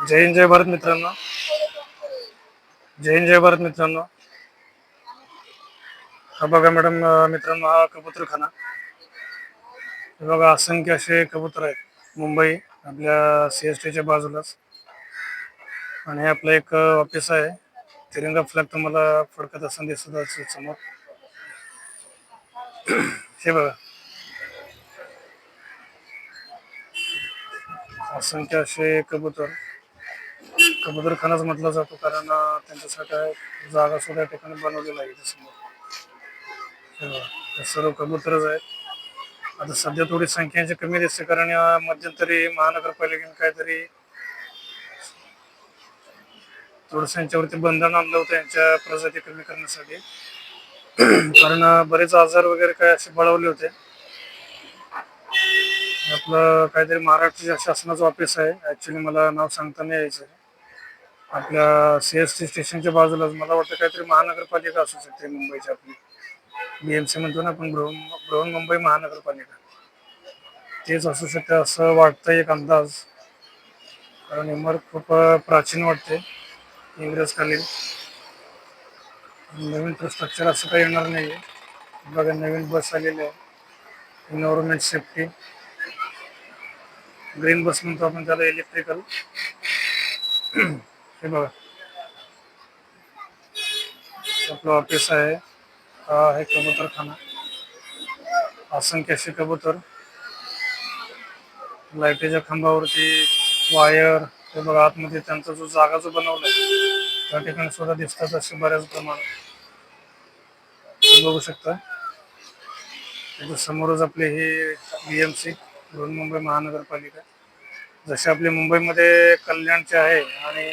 जय हिंद जय भारत मित्रांनो. जय हिंद जय भारत मित्रांनो. हा बघा मॅडम मित्रांनो हा कबूतरखाना. हे बघा असंख्य असे कबूतर आहेत. मुंबई आपल्या सी एस टीच्या बाजूलाच. आणि हे आपलं एक ऑफिस आहे. तिरंगा फ्लॅग तुम्हाला फडकत असं दिसत असेल समोर. हे बघा. असंख्य असे कबूतर. कबूतरखानाच म्हटला जातो कारण त्यांच्यासाठी जागा सुद्धा ठिकाणी बनवलेला आहे समोर. हो, हे सर्व कबूतरच आहेत. आता सध्या थोडी संख्यांची कमी दिसते कारण मध्यंतरी महानगरपालिकेने काहीतरी थोडस यांच्यावरती बंधन आणलं होतं यांच्या प्रजाती कमी करण्यासाठी. कारण बरेच आजार वगैरे काय असे बळवले होते. आपलं काहीतरी महाराष्ट्र शासनाचं ऑफिस आहे. ऍक्च्युली मला नाव सांगता नाही यायचं आपल्या सी एस टी स्टेशनच्या बाजूलाच मला वाटतं काहीतरी महानगरपालिका असू शकते मुंबईची आपली. बी एम सी म्हणतो ना आपण बृहन बृहन मुंबई महानगरपालिका. तेच असू शकते असं वाटतं एक अंदाज. कारण इमारत खूप प्राचीन वाटते. इंग्रजकालीन. नवीन स्ट्रक्चर असं काही येणार नाही बघा नवीन बस आलेली आहे. एन्व्हायरमेंट सेफ्टी ग्रीन बस म्हणतो आपण त्याला इलेक्ट्रिकल हे बघा. आपलं ऑफिस आहे. हा आहे कबूतरखाना. असंख्य असे कबूतर. लाईटीच्या खांबावरती वायर. हे बघा आतमध्ये त्यांचा जो जागा जो बनवलाय त्या ठिकाणी सुद्धा दिसतात असे बऱ्याच प्रमाणात. बघू शकता. त्याच्या समोरच आपले हे बीएमसी बृहन्मुंबई महानगरपालिका. जसे आपले मुंबईमध्ये कल्याणचे आहे आणि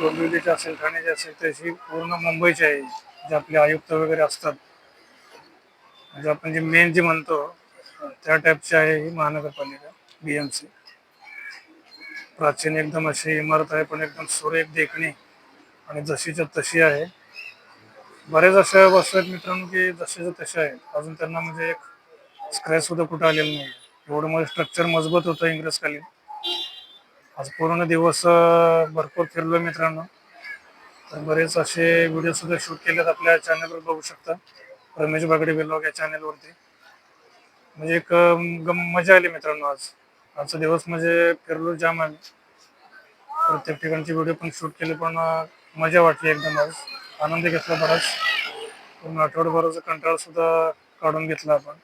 डोंबिवलीचे असेल ठाण्याचे असेल तशी पूर्ण मुंबईची आहे जे आपले आयुक्त वगैरे असतात. म्हणजे आपण जे मेन जे म्हणतो त्या टाईपची आहे ही महानगरपालिका बीएमसी प्राचीन एकदम अशी इमारत आहे पण एकदम सुरेख देखणी आणि जशीच्या तशी आहे. बरेच अशा वस्तू आहेत मित्रांनो की जसेच्या तशा आहेत. अजून त्यांना म्हणजे एक स्क्रॅच सुद्धा कुठं आलेलं नाही एवढं मध्ये स्ट्रक्चर मजबूत होतं इंग्रजकालीन. आज पूर्ण दिवस भरपूर फिरलो मित्रांनो. तर बरेच असे व्हिडिओ सुद्धा शूट केलेत आपल्या चॅनलवर बघू शकता. रमेश बागडे ब्लॉग या चॅनलवरती म्हणजे एक मजा आली मित्रांनो आज. आजचा दिवस म्हणजे फिरलो जाम आम्ही प्रत्येक ठिकाणचे व्हिडिओ पण शूट केले पण मजा वाटली एकदम आज. आनंद घेतला बराच. पूर्ण आठवडाभराचा कंटाळा सुद्धा काढून घेतला आपण.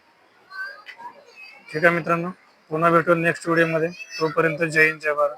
ठीक आहे मित्रांनो. पुन्हा भेटू नेक्स्ट व्हिडिओमध्ये तोपर्यंत जय हिंद जय भारत.